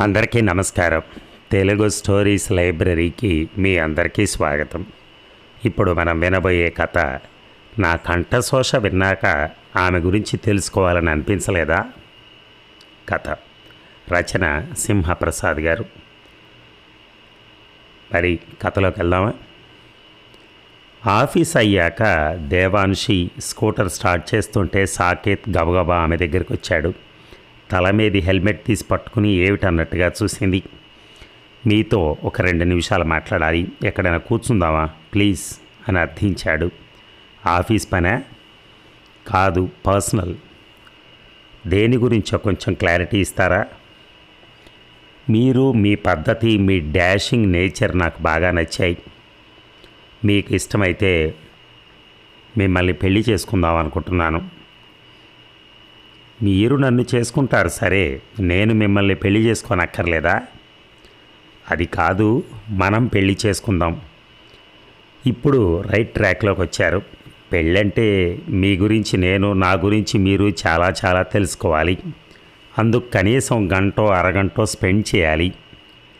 అందరికీ నమస్కారం. తెలుగు స్టోరీస్ లైబ్రరీకి మీ అందరికీ స్వాగతం. ఇప్పుడు మనం వినబోయే కథ నా కంఠశోష విన్నాక ఆమె గురించి తెలుసుకోవాలని అనిపించలేదా? కథ. రచన సింహప్రసాద్ గారు. మరి కథలోకి వెళ్దామా? ఆఫీస్ అయ్యాక దేవాన్షి స్కూటర్ స్టార్ట్ చేస్తుంటే సాకేత్ గబగబా ఆమె దగ్గరికి వచ్చాడు తల మీది హెల్మెట్ తీసి పట్టుకుని ఏమిటన్నట్టుగా చూసింది. మీతో ఒక రెండు నిమిషాలు మాట్లాడాలి. ఎక్కడైనా కూర్చుందామా? ప్లీజ్ అని అర్థించాడు. ఆఫీస్ పనే? కాదు పర్సనల్. దేని గురించో కొంచెం క్లారిటీ ఇస్తారా? మీరు మీ పద్ధతి మీ డాషింగ్ నేచర్ నాకు బాగా నచ్చాయి. మీకు ఇష్టమైతే మిమ్మల్ని పెళ్ళి చేసుకుందాం అనుకుంటున్నాను. మీరు నన్ను చేసుకుంటారు సరే. నేను మిమ్మల్ని పెళ్ళి చేసుకోనక్కర్లేదా? అది కాదు మనం పెళ్ళి చేసుకుందాం. ఇప్పుడు రైట్ ట్రాక్లోకి వచ్చారు. పెళ్ళంటే మీ గురించి నేను నా గురించి మీరు చాలా చాలా తెలుసుకోవాలి. అందుకు కనీసం గంటో అరగంటో స్పెండ్ చేయాలి.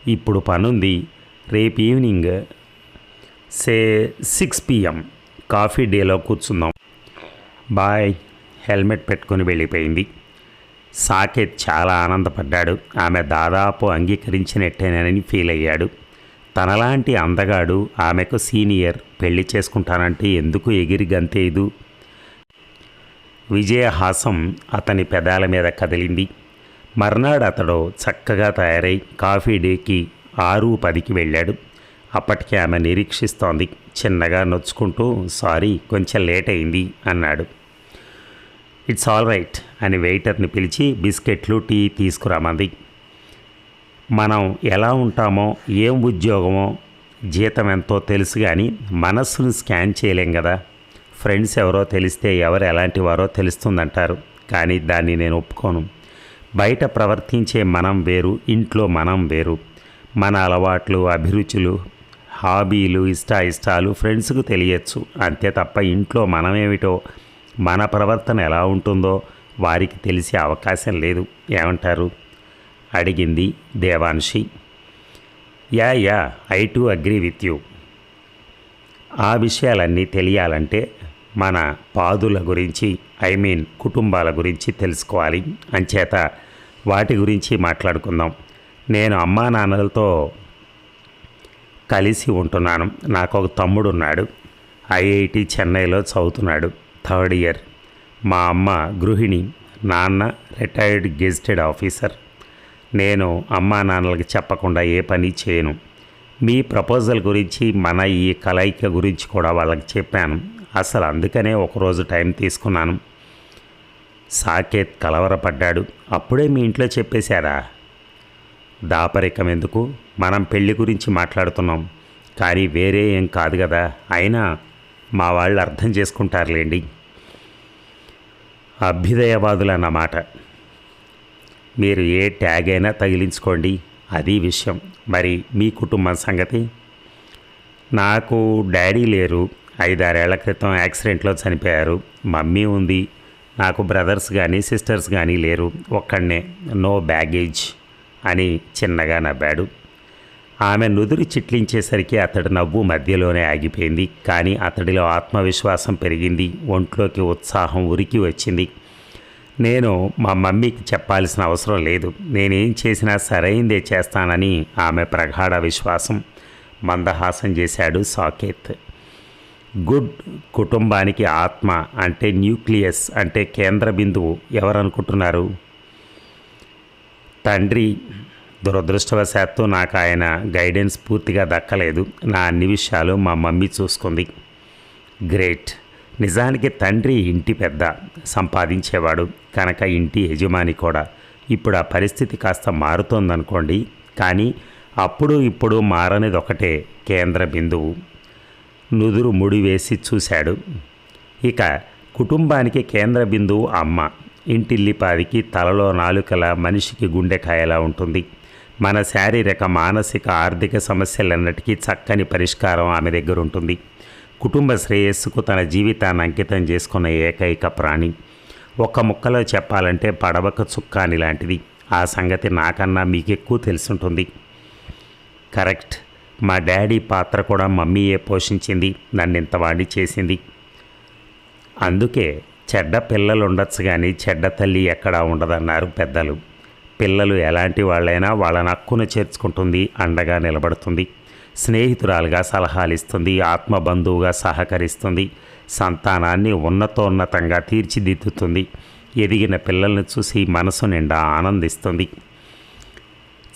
ఇప్పుడు పనుంది. రేపు ఈవినింగ్ సే సిక్స్ పిఎం. కాఫీ డేలో కూర్చుందాం. బాయ్. హెల్మెట్ పెట్టుకొని వెళ్ళిపోయింది. సాకేత్ చాలా ఆనందపడ్డాడు. ఆమె దాదాపు అంగీకరించినట్టేనని ఫీల్ అయ్యాడు. తనలాంటి అందగాడు ఆమెకు సీనియర్ పెళ్ళి చేసుకుంటానంటే ఎందుకు ఎగిరి గంతేదు విజయహాసం అతని పెదాల మీద కదిలింది. మర్నాడు అతడు చక్కగా తయారై కాఫీ డేకి ఆరు పదికి వెళ్ళాడు. అప్పటికే ఆమె నిరీక్షిస్తోంది. చిన్నగా నొచ్చుకుంటూ సారీ కొంచెం లేట్ అయింది అన్నాడు. ఇట్స్ ఆల్ రైట్ అని వెయిటర్ని పిలిచి బిస్కెట్లు టీ తీసుకురామంది. మనం ఎలా ఉంటామో ఏం ఉద్యోగమో జీతం ఎంతో తెలుసు కానీ మనస్సును స్కాన్ చేయలేం కదా ఫ్రెండ్స్ ఎవరో తెలిస్తే ఎవరు ఎలాంటి వారో తెలుస్తుందంటారు. కానీ దాన్ని నేను ఒప్పుకోను. బయట ప్రవర్తించే మనం వేరు ఇంట్లో మనం వేరు. మన అలవాట్లు అభిరుచులు హాబీలు ఇష్టాయిష్టాలు ఫ్రెండ్స్కు తెలియచ్చు. అంతే తప్ప ఇంట్లో మనమేమిటో మన ప్రవర్తన ఎలా ఉంటుందో వారికి తెలిసే అవకాశం లేదు. ఏమంటారు? అడిగింది Devanshi yeah yeah I too agree with you. ఆ విషయాలన్నీ తెలియాలంటే మన పాదుల గురించి ఐ మీన్ కుటుంబాల గురించి తెలుసుకోవాలి. అంచేత వాటి గురించి మాట్లాడుకుందాం. నేను అమ్మా నాన్నలతో కలిసి ఉంటున్నాను. నాకు ఒక తమ్ముడు ఉన్నాడు ఐఐటి చెన్నైలో చదువుతున్నాడు. Third year. మా అమ్మ గృహిణి నాన్న రిటైర్డ్ గెజిటెడ్ ఆఫీసర్. నేను అమ్మా నాన్నలకి చెప్పకుండా ఏ పని చేయను. మీ ప్రపోజల్ గురించి మన ఈ కలయిక గురించి కూడా వాళ్ళకి చెప్పాను. అసలు అందుకనే ఒకరోజు టైం తీసుకున్నాను. సాకేత్ కలవరపడ్డాడు. అప్పుడే మీ ఇంట్లో చెప్పేశారా? దాపరికం ఎందుకు? మనం పెళ్ళి గురించి మాట్లాడుతున్నాం. కానీ వేరే ఏం కాదు కదా. అయినా మా వాళ్ళు అర్థం చేసుకుంటారులేండి. అభ్యుదయవాదులు అన్నమాట మీరు ఏ ట్యాగ్ అయినా తగిలించుకోండి అది విషయం. మరి మీ కుటుంబం సంగతి? నాకు డాడీ లేరు ఐదారేళ్ళ క్రితం యాక్సిడెంట్లో చనిపోయారు మమ్మీ ఉంది నాకు బ్రదర్స్ కానీ సిస్టర్స్ కానీ లేరు ఒక్కడనే నో బ్యాగేజ్ అని చిన్నగా నవ్వాడు. ఆమె నుదురు చిట్లించేసరికి అతడి నవ్వు మధ్యలోనే ఆగిపోయింది. కానీ అతడిలో ఆత్మవిశ్వాసం పెరిగింది. ఒంట్లోకి ఉత్సాహం ఉరికి వచ్చింది. నేను మా మమ్మీకి చెప్పాల్సిన అవసరం లేదు. నేనేం చేసినా సరైందే చేస్తానని ఆమె ప్రగాఢ విశ్వాసం మందహాసం చేశాడు సాకేత్. గుడ్ కుటుంబానికి ఆత్మ అంటే న్యూక్లియస్ అంటే కేంద్ర బిందువు ఎవరనుకుంటున్నారు? తండ్రి దురదృష్టవశాత్తు నాకు ఆయన గైడెన్స్ పూర్తిగా దక్కలేదు. నా అన్ని విషయాలు మా మమ్మీ చూసుకుంది. గ్రేట్. నిజానికి తండ్రి ఇంటి పెద్ద సంపాదించేవాడు కనుక ఇంటి యజమాని కూడా. ఇప్పుడు ఆ పరిస్థితి కాస్త మారుతోందనుకోండి. కానీ అప్పుడు ఇప్పుడు మారనిది ఒకటే కేంద్ర బిందువు. నుదురు ముడి వేసి చూశాడు. ఇక కుటుంబానికి కేంద్ర బిందువు అమ్మ. ఇంటిల్లిపాదికి తలలో నాలుకల మనిషికి గుండెకాయలా ఉంటుంది. మన శారీరక మానసిక ఆర్థిక సమస్యలన్నిటికీ చక్కని పరిష్కారం ఆమె దగ్గర ఉంటుంది. కుటుంబ శ్రేయస్సుకు తన జీవితాన్ని అంకితం చేసుకున్న ఏకైక ప్రాణి. ఒక్క ముక్కలో చెప్పాలంటే పడవక చుక్కాని లాంటిది. ఆ సంగతి నాకన్నా మీకు ఎక్కువ తెలుసుంటుంది. కరెక్ట్. మా డాడీ పాత్ర కూడా మమ్మీయే పోషించింది. నన్ను ఇంతవాణ్ణి చేసింది. అందుకే చెడ్డ పిల్లలు ఉండొచ్చు కానీ చెడ్డ తల్లి ఎక్కడా ఉండదన్నారు పెద్దలు. పిల్లలు ఎలాంటి వాళ్ళైనా వాళ్ళని హక్కును చేర్చుకుంటుంది అండగా నిలబడుతుంది. స్నేహితురాలుగా సలహాలు ఇస్తుంది ఆత్మబంధువుగా సహకరిస్తుంది. సంతానాన్ని ఉన్నతోన్నతంగా తీర్చిదిద్దుతుంది. ఎదిగిన పిల్లల్ని చూసి మనసు నిండా ఆనందిస్తుంది.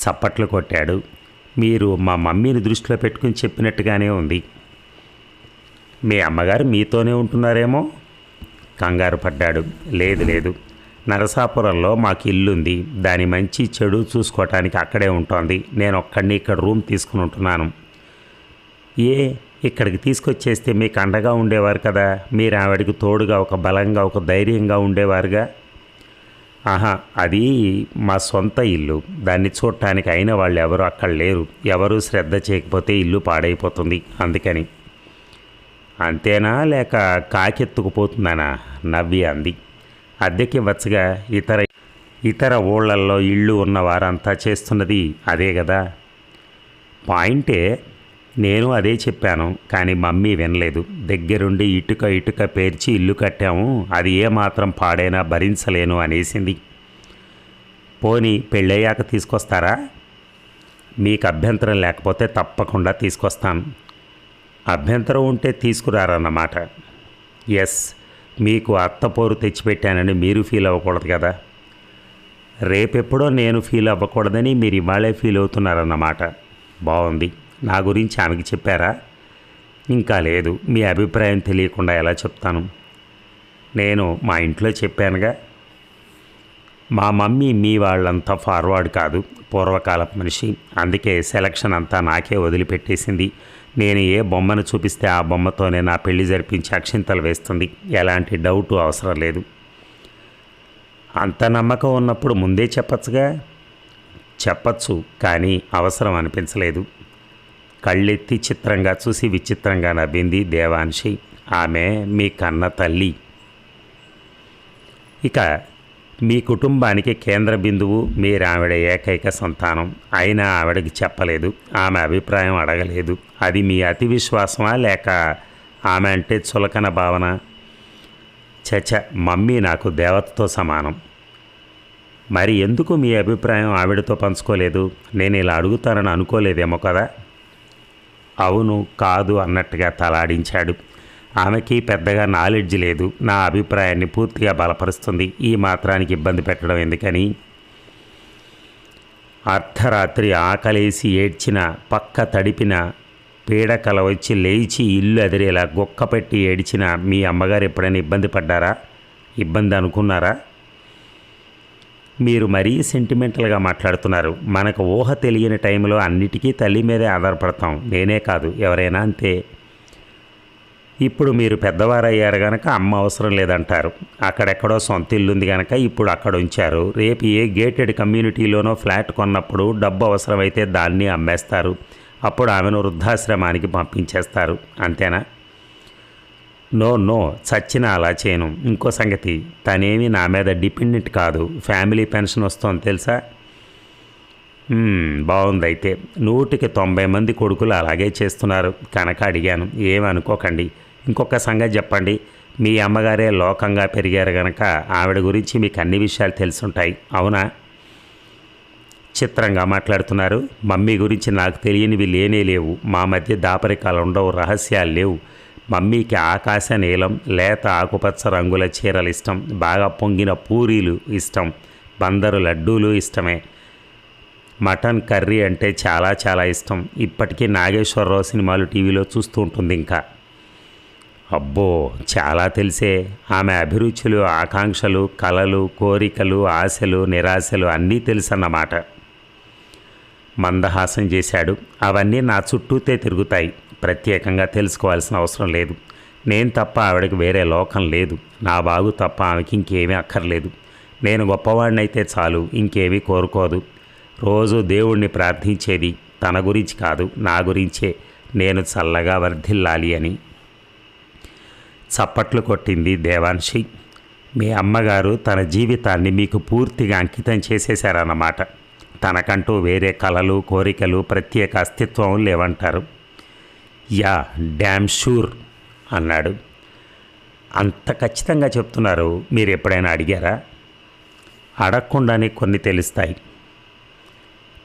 చప్పట్లు కొట్టాడు. మీరు మా మమ్మీని దృష్టిలో పెట్టుకుని చెప్పినట్టుగానే ఉంది. మీ అమ్మగారు మీతోనే ఉంటున్నారేమో? కంగారు పడ్డాడు. లేదు లేదు. నరసాపురంలో మాకు ఇల్లుంది. దాని మంచి చెడు చూసుకోవటానికి అక్కడే ఉంటుంది. నేను ఒక్కడిని ఇక్కడ రూమ్ తీసుకుని ఉంటున్నాను. ఏ ఇక్కడికి తీసుకొచ్చేస్తే మీకు అండగా ఉండేవారు కదా? మీరు ఆవిడకి తోడుగా ఒక బలంగా ఒక ధైర్యంగా ఉండేవారుగా? ఆహా అది మా సొంత ఇల్లు. దాన్ని చూడటానికి అయిన వాళ్ళు ఎవరు అక్కడ లేరు. ఎవరు శ్రద్ధ చేయకపోతే ఇల్లు పాడైపోతుంది. అందుకని. అంతేనా? లేక కాకెత్తుకుపోతుందనా? నవ్వి అంది. అద్దెకి వచ్చగా ఇతర ఇతర ఊళ్ళల్లో ఇళ్ళు ఉన్న వారంతా చేస్తున్నది అదే కదా పాయింటే నేను అదే చెప్పాను కానీ మమ్మీ వినలేదు. దగ్గరుండి ఇటుక ఇటుక పేర్చి ఇల్లు కట్టాము అది ఏమాత్రం పాడైనా భరించలేను అనేసింది. పోని పెళ్ళయ్యాక తీసుకొస్తారా? మీకు అభ్యంతరం లేకపోతే తప్పకుండా తీసుకొస్తాను. అభ్యంతరం ఉంటే తీసుకురారన్నమాట. ఎస్ మీకు అత్తపోరు తెచ్చిపెట్టానని మీరు ఫీల్ అవ్వకూడదు కదా. రేపెప్పుడో నేను ఫీల్ అవ్వకూడదని మీరు ఇవాళే ఫీల్ అవుతున్నారన్నమాట. బాగుంది నా గురించి ఆమెకి చెప్పారా? ఇంకా లేదు. మీ అభిప్రాయం తెలియకుండా ఎలా చెప్తాను? నేను మా ఇంట్లో చెప్పానుగా. మా మమ్మీ మీ వాళ్ళంతా ఫార్వర్డ్ కాదు. పూర్వకాలపు మనిషి. అందుకే సెలక్షన్ అంతా నాకే వదిలిపెట్టేసింది. నేను ఏ బొమ్మను చూపిస్తే ఆ బొమ్మతోనే నా పెళ్ళి జరిపించి అక్షింతలు వేస్తుంది? ఎలాంటి డౌట్ అవసరం లేదు. అంత నమ్మకం ఉన్నప్పుడు ముందే చెప్పచ్చుగా? చెప్పచ్చు కానీ అవసరం అనిపించలేదు. కళ్ళెత్తి చిత్రంగా చూసి విచిత్రంగా నవ్వింది దేవాంశి. ఆమె మీ కన్న తల్లి. ఇక మీ కుటుంబానికి కేంద్ర బిందువు మీరావిడ ఏకైక సంతానం. అయినా ఆవిడకి చెప్పలేదు. ఆమె అభిప్రాయం అడగలేదు. అది మీ అతి విశ్వాసమా లేక ఆమె అంటే చులకన భావన? చచ మమ్మీ నాకు దేవతతో సమానం. మరి ఎందుకు మీ అభిప్రాయం ఆవిడతో పంచుకోలేదు? నేను ఇలా అడుగుతానని అనుకోలేదేమో కదా? అవును కాదు అన్నట్టుగా తలాడించాడు. ఆమెకి పెద్దగా నాలెడ్జ్ లేదు. నా అభిప్రాయాన్ని పూర్తిగా బలపరుస్తుంది. ఈ మాత్రానికి ఇబ్బంది పెట్టడం ఎందుకని? అర్ధరాత్రి ఆకలేసి ఏడ్చిన పక్క తడిపిన పీడకల వచ్చి లేచి ఇల్లు అదిరేలా గుక్కపెట్టి ఏడ్చిన మీ అమ్మగారు ఎప్పుడైనా ఇబ్బంది పడ్డారా? ఇబ్బంది అనుకున్నారా? మీరు మరీ సెంటిమెంటల్గా మాట్లాడుతున్నారు. మనకు ఊహ తెలియని టైంలో అన్నిటికీ తల్లి మీదే ఆధారపడతాం. నేనే కాదు ఎవరైనా అంతే. ఇప్పుడు మీరు పెద్దవారయ్యారు గనక అమ్మ అవసరం లేదంటారు. అక్కడెక్కడో సొంత ఇల్లుంది గనక ఇప్పుడు అక్కడ ఉంచారు. రేపు ఏ గేటెడ్ కమ్యూనిటీలోనో ఫ్లాట్ కొన్నప్పుడు డబ్బు అవసరమైతే దాన్ని అమ్మేస్తారు. అప్పుడు ఆమెను వృద్ధాశ్రమానికి పంపించేస్తారు. అంతేనా? నో నో చచ్చిన అలా చేయను. ఇంకో సంగతి తనేమి నా మీద డిపెండెంట్ కాదు. ఫ్యామిలీ పెన్షన్ వస్తుంది తెలుసా? బాగుందైతే బాగుంది అయితే నూటికి తొంభై మంది కొడుకులు అలాగే చేస్తున్నారు. కనుక అడిగాను. ఏమనుకోకండి. ఇంకొక సంగతి చెప్పండి. మీ అమ్మగారే లోకంగా పెరిగారు గనక ఆవిడ గురించి మీకు అన్ని విషయాలు తెలుసుంటాయి. అవునా? చిత్రంగా మాట్లాడుతున్నారు. మమ్మీ గురించి నాకు తెలియనివి లేనే లేవు. మా మధ్య దాపరికాలు ఉండవు రహస్యాలు లేవు. మమ్మీకి ఆకాశ నీలం లేత ఆకుపచ్చ రంగుల చీరలు ఇష్టం. బాగా పొంగిన పూరీలు ఇష్టం. బందరు లడ్డూలు ఇష్టమే. మటన్ కర్రీ అంటే చాలా చాలా ఇష్టం. ఇప్పటికీ నాగేశ్వరరావు సినిమాలు టీవీలో చూస్తూ ఉంటుంది ఇంకా. అబ్బో చాలా తెలిసే. ఆమె అభిరుచులు ఆకాంక్షలు కలలు కోరికలు ఆశలు నిరాశలు అన్నీ తెలుసన్నమాట. మందహాసం చేశాడు. అవన్నీ నా చుట్టూతే తిరుగుతాయి. ప్రత్యేకంగా తెలుసుకోవాల్సిన అవసరం లేదు. నేను తప్ప ఆవిడకి వేరే లోకం లేదు. నా బాగు తప్ప ఆమెకి ఇంకేమీ అక్కర్లేదు. నేను గొప్పవాడినైతే చాలు ఇంకేమీ కోరుకోదు. రోజు దేవుణ్ణి ప్రార్థించేది తన గురించి కాదు నా గురించే. నేను చల్లగా వర్ధిల్లాలి అని. చప్పట్లు కొట్టింది దేవాన్షి. మీ అమ్మగారు తన జీవితాన్ని మీకు పూర్తిగా అంకితం చేసేశారన్నమాట. తనకంటూ వేరే కళలు కోరికలు ప్రత్యేక అస్తిత్వం లేవంటారు. యా డ్యామ్ షూర్ అన్నాడు. అంత ఖచ్చితంగా చెప్తున్నారు మీరు ఎప్పుడైనా అడిగారా? అడగకుండానే కొన్ని తెలుస్తాయి.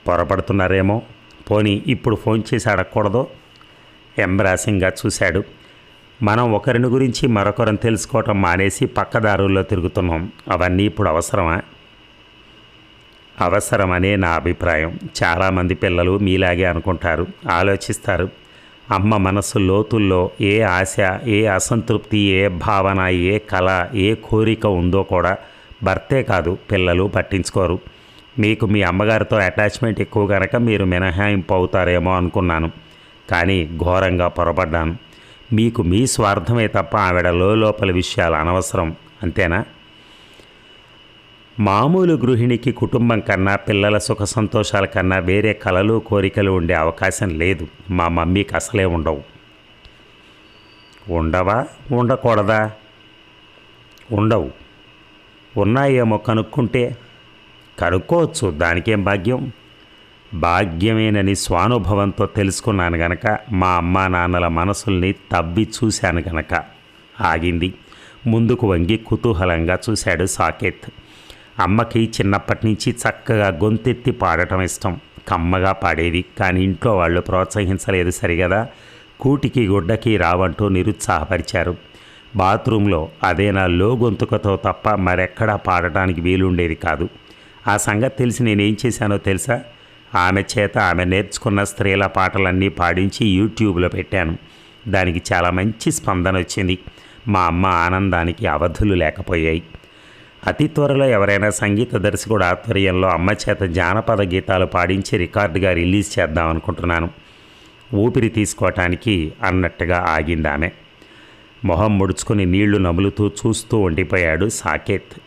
పొరపడుతున్నారేమో? పోనీ ఇప్పుడు ఫోన్ చేసి అడగకూడదు? ఎంబ్రాసింగ్గా చూశాడు. మనం ఒకరిని గురించి మరొకరిని తెలుసుకోవటం మానేసి పక్కదారుల్లో తిరుగుతున్నాం. అవన్నీ ఇప్పుడు అవసరమా? అవసరమనే నా అభిప్రాయం. చాలామంది పిల్లలు మీలాగే అనుకుంటారు. ఆలోచిస్తారు. అమ్మ మనసు లోతుల్లో ఏ ఆశ ఏ అసంతృప్తి ఏ భావన ఏ కళ ఏ కోరిక ఉందో కూడా భర్తే కాదు. పిల్లలు పట్టించుకోరు. మీకు మీ అమ్మగారితో అటాచ్మెంట్ ఎక్కువ కనుక మీరు మినహాయింపు అవుతారేమో అనుకున్నాను. కానీ ఘోరంగా పొరపడ్డాను. మీకు మీ స్వార్థమే తప్ప ఆవిడ లోపల విషయాలు అనవసరం అంతేనా? మామూలు గృహిణికి కుటుంబం కన్నా పిల్లల సుఖ సంతోషాల కన్నా వేరే కలలు కోరికలు ఉండే అవకాశం లేదు. మా మమ్మీకి అసలే ఉండవు. ఉండవా? ఉండకూడదా? ఉండవు. ఉన్నాయేమో కనుక్కుంటే కనుక్కోవచ్చు దానికేం భాగ్యం? భాగ్యమేనని స్వానుభవంతో తెలుసుకున్నాను గనక మా అమ్మా నాన్నల మనసుల్ని తవ్వి చూశాను గనక. ఆగింది. ముందుకు వంగి కుతూహలంగా చూశాడు సాకేత్. అమ్మకి చిన్నప్పటి నుంచి చక్కగా గొంతెత్తి పాడటం ఇష్టం. కమ్మగా పాడేది. కానీ ఇంట్లో వాళ్ళు ప్రోత్సహించలేదు సరిగదా? కూటికి గుడ్డకి రావంటూ నిరుత్సాహపరిచారు. బాత్రూంలో అదే నా లో గొంతుకతో తప్ప మరెక్కడా పాడటానికి వీలుండేది కాదు. ఆ సంగతి తెలిసి నేనేం చేశానో తెలుసా? ఆమె చేత ఆమె నేర్చుకున్న స్త్రీల పాటలన్నీ పాడించి యూట్యూబ్లో పెట్టాను. దానికి చాలా మంచి స్పందన వచ్చింది. మా అమ్మ ఆనందానికి అవధులు లేకపోయాయి. అతి త్వరలో ఎవరైనా సంగీత దర్శకుడు ఆధ్వర్యంలో అమ్మ చేత జానపద గీతాలు పాడించి రికార్డుగా రిలీజ్ చేద్దాం అనుకుంటున్నాను. ఊపిరి తీసుకోవటానికి అన్నట్టుగా ఆగింది ఆమె మొహం ముడుచుకుని నీళ్ళు నములుతూ చూస్తూ ఉండిపోయాడు సాకేత్.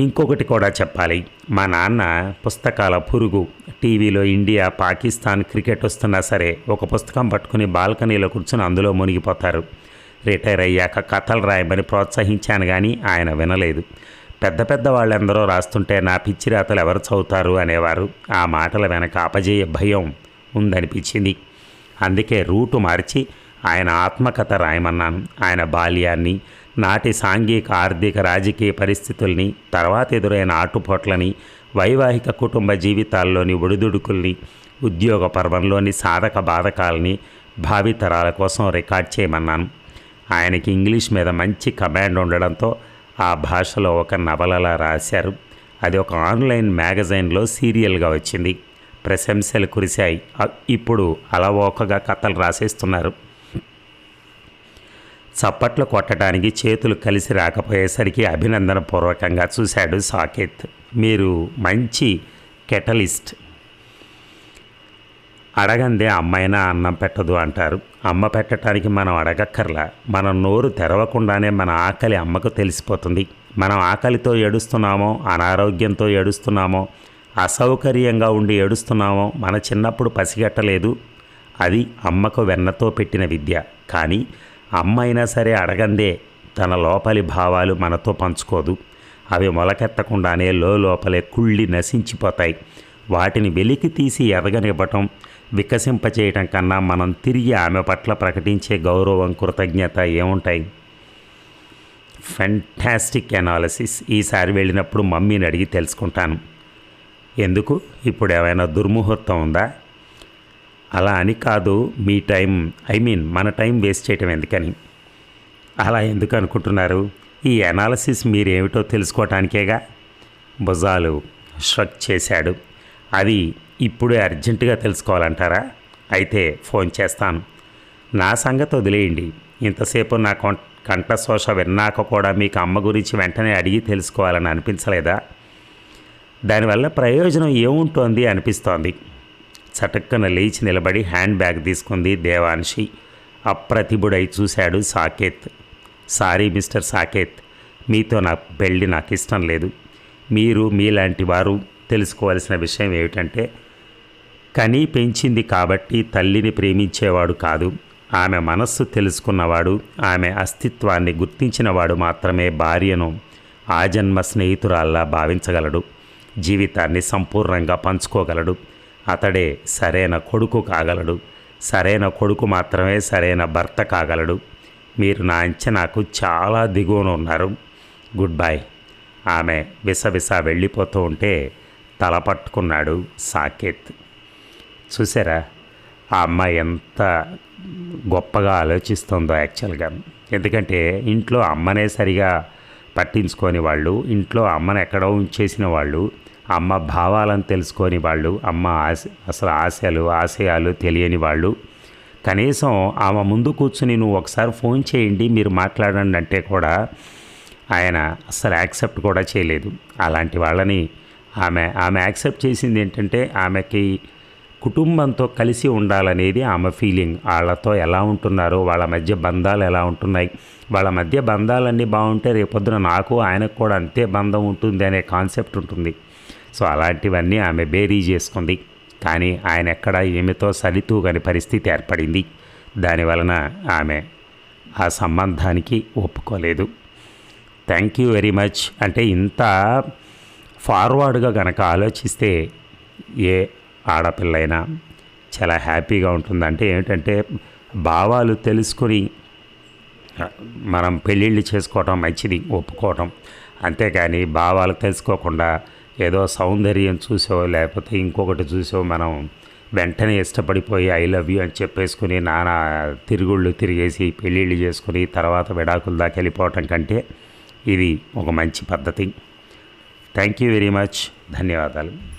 ఇంకొకటి కూడా చెప్పాలి. మా నాన్న పుస్తకాల పురుగు టీవీలో ఇండియా పాకిస్తాన్ క్రికెట్ వస్తున్నా సరే ఒక పుస్తకం పట్టుకుని బాల్కనీలో కూర్చుని అందులో మునిగిపోతారు. రిటైర్ అయ్యాక కథలు రాయమని ప్రోత్సహించాను కానీ ఆయన వినలేదు. పెద్ద పెద్ద వాళ్ళెందరో రాస్తుంటే నా పిచ్చి రాతలు ఎవరు చదువుతారు అనేవారు. ఆ మాటల వెనక అపజయ భయం ఉందనిపించింది. అందుకే రూటు మార్చి ఆయన ఆత్మకథ రాయమన్నాను. ఆయన బాల్యాన్ని నాటి సాంఘిక ఆర్థిక రాజకీయ పరిస్థితుల్ని తర్వాత ఎదురైన ఆటుపోట్లని వైవాహిక కుటుంబ జీవితాల్లోని ఒడిదుడుకుల్ని ఉద్యోగ పర్వంలోని సాధక బాధకాలని భావితరాల కోసం రికార్డ్ చేయమన్నాను. ఆయనకి ఇంగ్లీష్ మీద మంచి కమాండ్ ఉండడంతో ఆ భాషలో ఒక నవలలా రాశారు. అది ఒక ఆన్లైన్ మ్యాగజైన్లో సీరియల్గా వచ్చింది. ప్రశంసలు కురిశాయి. ఇప్పుడు అలవోకగా కథలు రాసేస్తున్నారు. చప్పట్లు కొట్టడానికి చేతులు కలిసి రాకపోయేసరికి అభినందన పూర్వకంగా చూశాడు సాకేత్. మీరు మంచి కెటలిస్ట్. అడగందే అమ్మైనా అన్నం పెట్టదు అంటారు. అమ్మ పెట్టడానికి మనం అడగక్కర్లా. మన నోరు తెరవకుండానే మన ఆకలి అమ్మకు తెలిసిపోతుంది. మనం ఆకలితో ఏడుస్తున్నామో అనారోగ్యంతో ఏడుస్తున్నామో అసౌకర్యంగా ఉండి ఏడుస్తున్నామో మన చిన్నప్పుడు పసిగట్టలేదు. అది అమ్మకు వెన్నతో పెట్టిన విద్య. కానీ అమ్మ అయినా సరే అడగందే. తన లోపలి భావాలు మనతో పంచుకోదు. అవి మొలకెత్తకుండానే లోపలే కుళ్ళి నశించిపోతాయి. వాటిని వెలికి తీసి ఎదగనివ్వటం వికసింపచేయటం కన్నా మనం తిరిగి ఆమె పట్ల ప్రకటించే గౌరవం కృతజ్ఞత ఏముంటాయి? ఫెంటాస్టిక్ అనాలసిస్ ఈసారి వెళ్ళినప్పుడు మమ్మీని అడిగి తెలుసుకుంటాను. ఎందుకు? ఇప్పుడు ఏమైనా దుర్ముహూర్తం ఉందా? అలా అని కాదు మీ టైం ఐ మీన్ మన టైం వేస్ట్ చేయటం ఎందుకని? అలా ఎందుకు అనుకుంటున్నారు? ఈ అనాలసిస్ మీరేమిటో తెలుసుకోవటానికేగా భుజాలు షక్ చేశాడు. అది ఇప్పుడే అర్జెంటుగా తెలుసుకోవాలంటారా? అయితే ఫోన్ చేస్తాను. నా సంగతి వదిలేయండి. ఇంతసేపు నా కొం- కంఠశోష విన్నాక కూడా మీకు అమ్మ గురించి వెంటనే అడిగి తెలుసుకోవాలని అనిపించలేదా? దానివల్ల ప్రయోజనం ఏముంటోంది అనిపిస్తోంది. చటక్కన లేచి నిలబడి హ్యాండ్ బ్యాగ్ తీసుకుంది దేవాన్షి అప్రతిభుడై చూశాడు సాకేత్. సారీ మిస్టర్ సాకేత్ మీతో నా పెళ్ళి నాకు ఇష్టం లేదు. మీరు మీలాంటి వారు తెలుసుకోవాల్సిన విషయం ఏమిటంటే కని పెంచింది కాబట్టి తల్లిని ప్రేమించేవాడు కాదు. ఆమె మనస్సు తెలుసుకున్నవాడు ఆమె అస్తిత్వాన్ని గుర్తించినవాడు మాత్రమే భార్యను ఆజన్మ స్నేహితురాల్లా భావించగలడు. జీవితాన్ని సంపూర్ణంగా పంచుకోగలడు. అతడే సరైన కొడుకు కాగలడు. సరైన కొడుకు మాత్రమే సరైన భర్త కాగలడు. మీరు నా అంచనాకు చాలా దిగువన ఉన్నారు. Goodbye. ఆమె విసవిస వెళ్ళిపోతూ ఉంటే తల పట్టుకున్నాడు సాకేత్. చూసారా ఆ అమ్మాయి ఎంత గొప్పగా ఆలోచిస్తుందో యాక్చువల్గా. ఎందుకంటే ఇంట్లో అమ్మనే సరిగా పట్టించుకొని వాళ్ళు ఇంట్లో అమ్మను ఎక్కడో ఉంచేసిన వాళ్ళు అమ్మ భావాలను తెలుసుకొని వాళ్ళు అమ్మ ఆశ అసలు ఆశలు ఆశయాలు తెలియని వాళ్ళు. కనీసం ఆమె ముందు కూర్చుని నువ్వు ఒకసారి ఫోన్ చేయండి మీరు మాట్లాడండి అంటే కూడా ఆయన అస్సలు యాక్సెప్ట్ కూడా చేయలేదు. అలాంటి వాళ్ళని ఆమె ఆమె యాక్సెప్ట్ చేసింది ఏంటంటే ఆమెకి కుటుంబంతో కలిసి ఉండాలనేది ఆమె ఫీలింగ్. వాళ్ళతో ఎలా ఉంటున్నారో వాళ్ళ మధ్య బంధాలు ఎలా ఉంటున్నాయి వాళ్ళ మధ్య బంధాలన్నీ బాగుంటే రేపొద్దున నాకు ఆయనకు కూడా అంతే బంధం ఉంటుంది అనే కాన్సెప్ట్ ఉంటుంది. సో అలాంటివన్నీ ఆమె బేరీ చేసుకుంది. కానీ ఆయన ఎక్కడ ఈమెతో సరితూగని పరిస్థితి ఏర్పడింది. దానివలన ఆమె ఆ సంబంధానికి ఒప్పుకోలేదు. థ్యాంక్ యూ వెరీ మచ్ అంటే ఇంత ఫార్వర్డ్గా కనుక ఆలోచిస్తే ఏ ఆడపిల్లైనా చాలా హ్యాపీగా ఉంటుంది. అంటే ఏమిటంటే భావాలు తెలుసుకొని మనం పెళ్ళిళ్ళు చేసుకోవటం మంచిది ఒప్పుకోవటం. అంతేకాని భావాలు తెలుసుకోకుండా ఏదో సౌందర్యం చూసో లేకపోతే ఇంకొకటి చూసో మనం వెంటనే ఇష్టపడిపోయి ఐ లవ్ యూ అని చెప్పేసుకుని నానా తిరుగుళ్ళు తిరిగేసి పెళ్ళిళ్ళు చేసుకుని తర్వాత విడాకుల దాకా వెళ్ళిపోవటం కంటే ఇది ఒక మంచి పద్ధతి. Thank you very much. ధన్యవాదాలు.